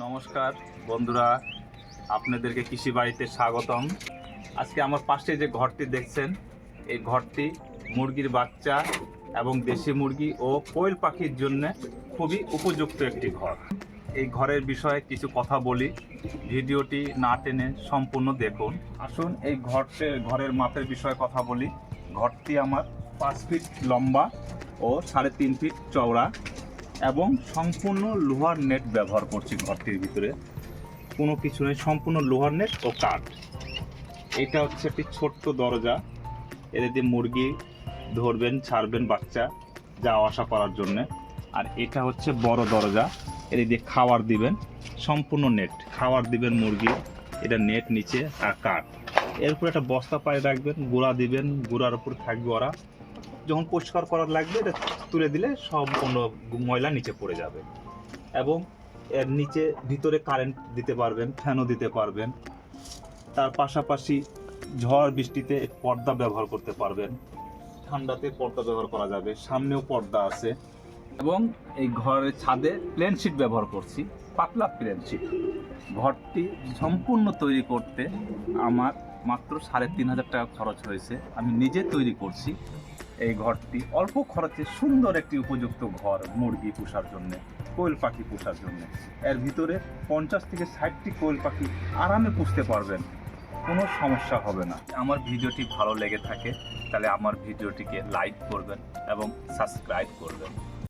নমস্কার, বন্ধুরা, আপনাদেরকে কৃষি বাড়িতে স্বাগতম। আজকে আমার পাশে যে ঘরটি দেখছেন, এই ঘরটি মুরগির বাচ্চা এবং দেশি মুরগি ও কোয়েল পাখির জন্য খুবই উপযুক্ত একটি ঘর। এই ঘরের বিষয়ে কিছু কথা বলি, ভিডিওটি না টেনে সম্পূর্ণ দেখুন। আসুন, এই ঘরটে, ঘরের মাপের বিষয়ে কথা বলি। ঘরটি আমার পাঁচ ফিট লম্বা ও সাড়ে তিন ফিট চওড়া। এবং সম্পূর্ণ লোহার নেট ব্যবহার করছি ঘরটির ভিতরে। কোনো কিছু নেই, সম্পূর্ণ লোহার নেট ও কাঠ। এটা হচ্ছে একটি ছোট্ট দরজা। এর দিয়ে মুরগি ধরবেন, ছাড়বেন বাচ্চা যাওয়া আসা করার জন্য। আর এটা হচ্ছে বড় দরজা। এর দিয়ে খাবার দিবেন, সম্পূর্ণ নেট। খাবার দিবেন মুরগি, এটা নেট নিচে আর কাঠ। এরপর একটা বস্তা পায়ে রাখবেন, গুঁড়া দিবেন, গুঁড়ার উপর থাকবে ওরা। যখন পরিষ্কার করার লাগবে, এটা তুলে দিলে সব সম্পূর্ণ ময়লা নিচে পড়ে যাবে। এবং এর নিচে ভিতরে কারেন্ট দিতে পারবেন ফ্যানও দিতে পারবেন। তার পাশাপাশি ঝড় বৃষ্টিতে পর্দা ব্যবহার করতে পারবেন। ঠান্ডাতে পর্দা ব্যবহার করা যাবে, সামনেও পর্দা আছে। এবং এই ঘরের ছাদে প্লেন শিট ব্যবহার করছি, পাতলা প্লেন শিট ঘরটি সম্পূর্ণ তৈরি করতে আমার মাত্র সাড়ে তিন হাজার টাকা খরচ হয়েছে। আমি নিজে তৈরি করছি। এই ঘরটি অল্প খরচে সুন্দর একটি উপযুক্ত ঘর, মুরগি পোষার জন্য, কোয়েল পাখি পোষার জন্য। এর ভিতরে পঞ্চাশ থেকে ষাটটি কোয়েল পাখি আরামে পুষতে পারবেন। কোনো সমস্যা হবে না। আমার ভিডিওটি ভালো লেগে থাকে, তাহলে আমার ভিডিওটিকে লাইক করবেন এবং সাবস্ক্রাইব করবেন।